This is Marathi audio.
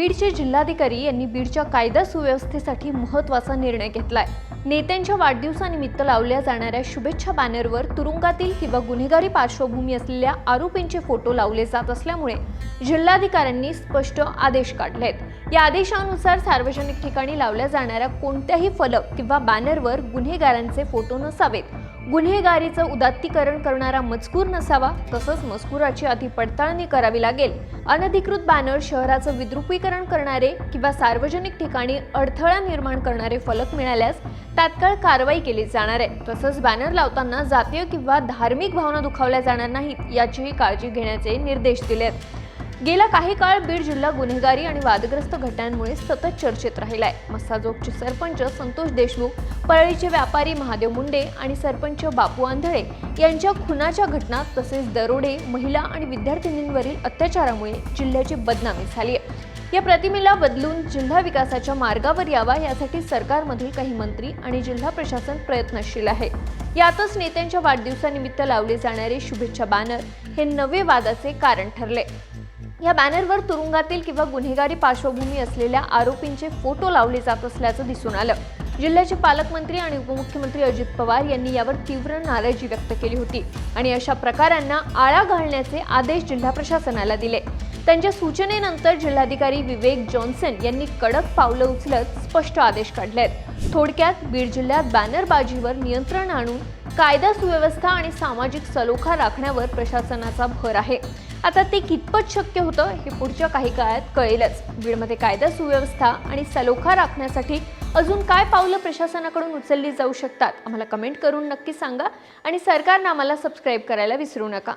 बीडचे जिल्हाधिकारी यांनी बीडच्या कायदा सुव्यवस्थेसाठी महत्त्वाचा निर्णय घेतलाय. नेत्यांच्या वाढदिवसानिमित्त लावल्या जाणाऱ्या शुभेच्छा बॅनरवर तुरुंगातील किंवा गुन्हेगारी पार्श्वभूमी असलेल्या आरोपींचे फोटो लावले जात असल्यामुळे जिल्हाधिकाऱ्यांनी स्पष्ट आदेश काढलेत. या आदेशानुसार सार्वजनिक ठिकाणी लावल्या जाणाऱ्या कोणत्याही फलक किंवा बॅनरवर गुन्हेगारांचे फोटो नसावेत. गुन्हेगारीचं उदात्तीकरण करणारा मजकूर नसावा तसंच मजकुराची आधी पडताळणी करावी लागेल. अनधिकृत बॅनर शहराचं विद्रुपीकरण करणारे किंवा सार्वजनिक ठिकाणी अडथळा निर्माण करणारे फलक मिळाल्यास तात्काळ कारवाई केली जाणार आहे. तसंच बॅनर लावताना जातीय किंवा धार्मिक भावना दुखावल्या जाणार नाहीत याचीही काळजी घेण्याचे निर्देश दिलेत. गेला काही काळ बीड जिल्हा गुन्हेगारी आणि वादग्रस्त घटनांमुळे सतत चर्चेत राहिलाय. मस्साजोगचे सरपंच संतोष देशमुख परळीचे व्यापारी महादेव मुंडे आणि सरपंच बापू आंधळे यांच्या खुनाच्या घटना तसेच दरोडे महिला आणि विद्यार्थिनींवरील अत्याचारामुळे जिल्ह्याची बदनामी झाली आहे या प्रतिमेला बदलून जिल्हा विकासाच्या मार्गावर यावा यासाठी सरकारमधील काही मंत्री आणि जिल्हा प्रशासन प्रयत्नशील आहे. यातच नेत्यांच्या वाढदिवसानिमित्त लावले जाणारे शुभेच्छा बॅनर हे नवे वादाचे कारण ठरले. या बॅनरवर तुरुंगातील किंवा गुन्हेगारी पार्श्वभूमी असलेल्या आरोपींचे फोटो लावले जात असल्याचं दिसून आलं. जिल्ह्याचे पालकमंत्री आणि उपमुख्यमंत्री अजित पवार यांनी यावर तीव्र नाराजी व्यक्त केली होती आणि अशा प्रकारांना आळा घालण्याचे आदेश जिल्हा प्रशासनाला दिले. त्यांच्या सूचनेनंतर जिल्हाधिकारी विवेक जॉन्सन यांनी कडक पावलं उचलत स्पष्ट आदेश काढलेत. थोडक्यात बीड जिल्ह्यात बॅनरबाजीवर नियंत्रण आणून कायदा सुव्यवस्था आणि सामाजिक सलोखा राखण्यावर प्रशासनाचा भर आहे. आता ते कितपत शक्य होतं हे पुढच्या काही काळात कळेलच. बीडमध्ये कायदा सुव्यवस्था आणि सलोखा राखण्यासाठी अजून काय पावलं प्रशासनाकडून उचलली जाऊ शकतात? आम्हाला कमेंट करून नक्की सांगा आणि सरकारनं आम्हाला सबस्क्राईब करायला विसरू नका.